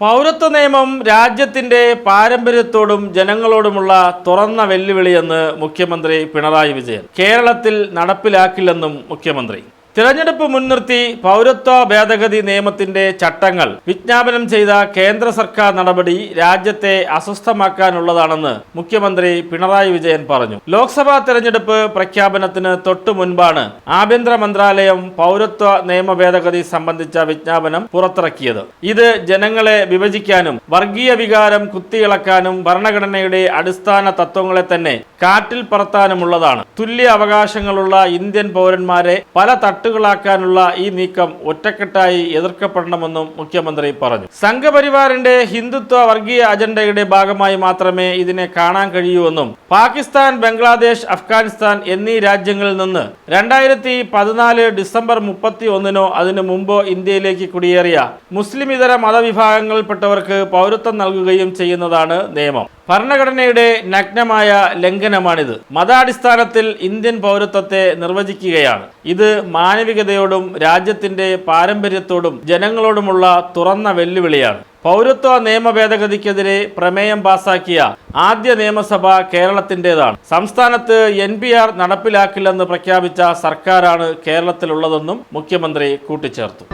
പൗരത്വ നിയമം രാജ്യത്തിന്റെ പാരമ്പര്യത്തോടും ജനങ്ങളോടുമുള്ള തുറന്ന വെല്ലുവിളിയെന്ന് മുഖ്യമന്ത്രി പിണറായി വിജയൻ. കേരളത്തിൽ നടപ്പിലാക്കില്ലെന്നും മുഖ്യമന്ത്രി. തിരഞ്ഞെടുപ്പ് മുൻനിർത്തി പൗരത്വ ഭേദഗതി നിയമത്തിന്റെ ചട്ടങ്ങൾ വിജ്ഞാപനം ചെയ്ത കേന്ദ്ര സർക്കാർ നടപടി രാജ്യത്തെ അസ്വസ്ഥമാക്കാനുള്ളതാണെന്ന് മുഖ്യമന്ത്രി പിണറായി വിജയൻ പറഞ്ഞു. ലോക്സഭാ തെരഞ്ഞെടുപ്പ് പ്രഖ്യാപനത്തിന് തൊട്ടു മുൻപാണ് ആഭ്യന്തര മന്ത്രാലയം പൗരത്വ നിയമ ഭേദഗതി സംബന്ധിച്ച വിജ്ഞാപനം പുറത്തിറക്കിയത്. ഇത് ജനങ്ങളെ വിഭജിക്കാനും വർഗീയ വികാരം കുത്തിയിളക്കാനും ഭരണഘടനയുടെ അടിസ്ഥാന തത്വങ്ങളെ തന്നെ കാറ്റിൽ പറത്താനുമുള്ളതാണ്. തുല്യ അവകാശങ്ങളുള്ള ഇന്ത്യൻ പൗരന്മാരെ പല തട്ടുകളാക്കാനുള്ള ഈ നീക്കം ഒറ്റക്കെട്ടായി എതിർക്കപ്പെടണമെന്നും മുഖ്യമന്ത്രി പറഞ്ഞു. സംഘപരിവാറിന്റെ ഹിന്ദുത്വ വർഗീയ അജണ്ടയുടെ ഭാഗമായി മാത്രമേ ഇതിനെ കാണാൻ കഴിയൂവെന്നും പാകിസ്ഥാൻ ബംഗ്ലാദേശ് അഫ്ഗാനിസ്ഥാൻ എന്നീ രാജ്യങ്ങളിൽ നിന്ന് രണ്ടായിരത്തി പതിനാല് ഡിസംബർ മുപ്പത്തി ഒന്നിനോ അതിനു മുമ്പോ ഇന്ത്യയിലേക്ക് കുടിയേറിയ മുസ്ലിം ഇതര മതവിഭാഗങ്ങളിൽപ്പെട്ടവർക്ക് പൗരത്വം നൽകുകയും ചെയ്യുന്നതാണ് നിയമം. ഭരണഘടനയുടെ നഗ്നമായ ലംഘനമാണിത്. മതാടിസ്ഥാനത്തിൽ ഇന്ത്യൻ പൗരത്വത്തെ നിർവചിക്കുകയാണ്. ഇത് മാനവികതയോടും രാജ്യത്തിന്റെ പാരമ്പര്യത്തോടും ജനങ്ങളോടുമുള്ള തുറന്ന വെല്ലുവിളിയാണ്. പൗരത്വ നിയമ ഭേദഗതിക്കെതിരെ പ്രമേയം പാസാക്കിയ ആദ്യ നിയമസഭ കേരളത്തിന്റെതാണ് സംസ്ഥാനത്ത് എൻ പി ആർ നടപ്പിലാക്കില്ലെന്ന് പ്രഖ്യാപിച്ച സർക്കാരാണ് കേരളത്തിലുള്ളതെന്നും മുഖ്യമന്ത്രി കൂട്ടിച്ചേർത്തു.